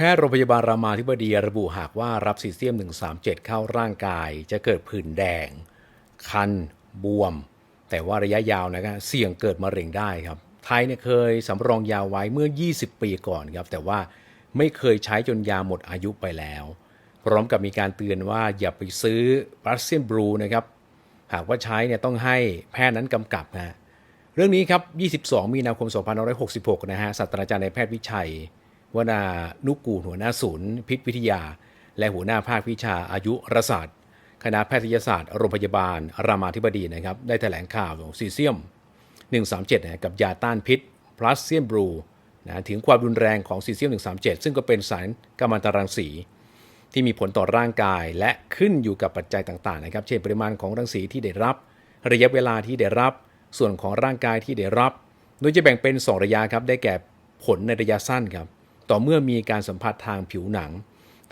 แพทย์โรงพยาบาลรามาธิบดีระบุหากว่ารับซีเซียม 137 เข้าร่างกาย จะเกิดผื่นแดง คัน บวม แต่ว่าระยะยาวนะครับเสี่ยงเกิดมะเร็งได้ครับ ไทยเนี่ยเคยสำรองยาไว้เมื่อ 20 ปีก่อนครับ แต่ว่าไม่เคยใช้จนยาหมดอายุไปแล้ว พร้อมกับมีการเตือนว่าอย่าไปซื้อรัสเซียนบลูนะครับ หากว่าใช้เนี่ยต้องให้แพทย์นั้นกำกับนะเรื่องนี้ครับ 22 มีนาคม 2566 นะฮะศาสตราจารย์ในายแพทย์วิชัย วนานุกูลหัวหน้าศูนย์ พิษวิทยา และหัวหน้าภาควิชาอายุรศาสตร์ คณะแพทยศาสตร์โรงพยาบาล รามาธิบดีนะครับ ได้แถลงข่าวซีเซียม 137นะกับยาต้านพิษพลัสเซียมบลูนะถึงความรุนแรงของซีเซียม 137 ซึ่งก็เป็นสารกัมมันตรังสี ที่มีผลต่อร่างกายและขึ้นอยู่กับปัจจัยต่างๆนะครับ เช่นปริมาณของรังสีที่ได้รับ ระยะเวลาที่ได้รับ ส่วนของร่างกายที่ได้รับ โดยจะแบ่งเป็น 2 ระยะครับ ได้แก่ผลในระยะสั้นครับ ต่อเมื่อมีการสัมผัสทางผิวหนัง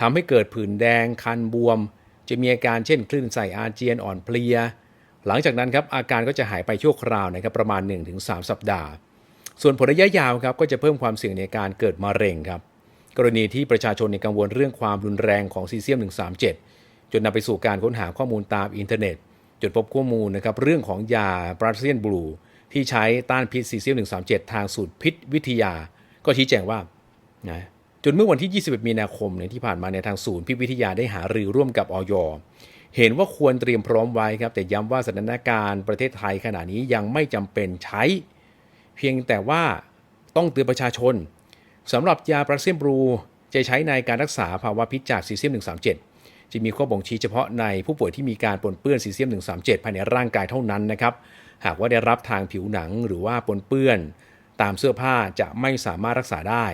ทำให้เกิดผื่นแดง คันบวม จะมีอาการเช่นคลื่นไส้อาเจียนอ่อนเพลีย หลังจากนั้นครับอาการก็จะหายไปชั่วคราวนะครับประมาณ 1-3 สัปดาห์ ส่วนผลระยะยาวครับก็จะเพิ่มความเสี่ยงในการเกิดมะเร็งครับกรณีที่ประชาชนในกังวลเรื่องความรุนแรงของซีเซียม 137 จนนำไปสู่การค้นหาข้อมูลตามอินเทอร์เน็ต จนพบข้อมูลนะครับเรื่องของยาบราเซียนบลูที่ใช้ต้านพิษซีเซียม 137 ทางสูตรพิษวิทยา ก็ชี้แจงว่า นะจนเมื่อวันที่ 21 มีนาคมเนี่ยที่ผ่านมาในทางศูนย์พิษวิทยาได้หารือร่วมกับออยเห็นว่าควรเตรียมพร้อมไว้ครับ แต่ย้ำว่าสถานการณ์ประเทศไทยขณะนี้ยังไม่จำเป็นใช้ เพียงแต่ว่าต้องเตือนประชาชนสำหรับยาปราเซียมบลูจะใช้ในการรักษาภาวะพิษจากซีเซียม 137 จะมีข้อบ่งชี้เฉพาะในผู้ป่วยที่มีการปนเปื้อนซีเซียม 137 ภายในร่างกายเท่านั้นนะครับ หากว่าได้รับทางผิวหนังหรือว่าปนเปื้อน ตามเสื้อผ้าจะไม่สามารถรักษาได้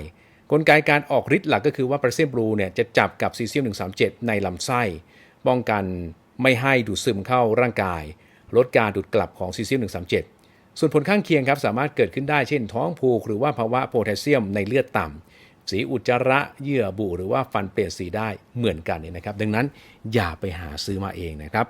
กลไกการออกฤทธิ์หลักก็คือว่าปราเซียมบลูเนี่ยจะจับกับซีเซียม 137 ในลำไส้ ป้องกันไม่ให้ดูดซึมเข้าร่างกาย ลดการดูดกลับของซีเซียม 137 ส่วนผลข้างเคียงครับสามารถเกิดขึ้นได้เช่นท้องผูก หรือว่าภาวะโพแทสเซียมในเลือดต่ำ สีอุจจาระเยื่อบุหรือว่าฟันเปลี่ยนสีได้เหมือนกันเนี่ยนะครับ ดังนั้นอย่าไปหาซื้อมาเองนะครับ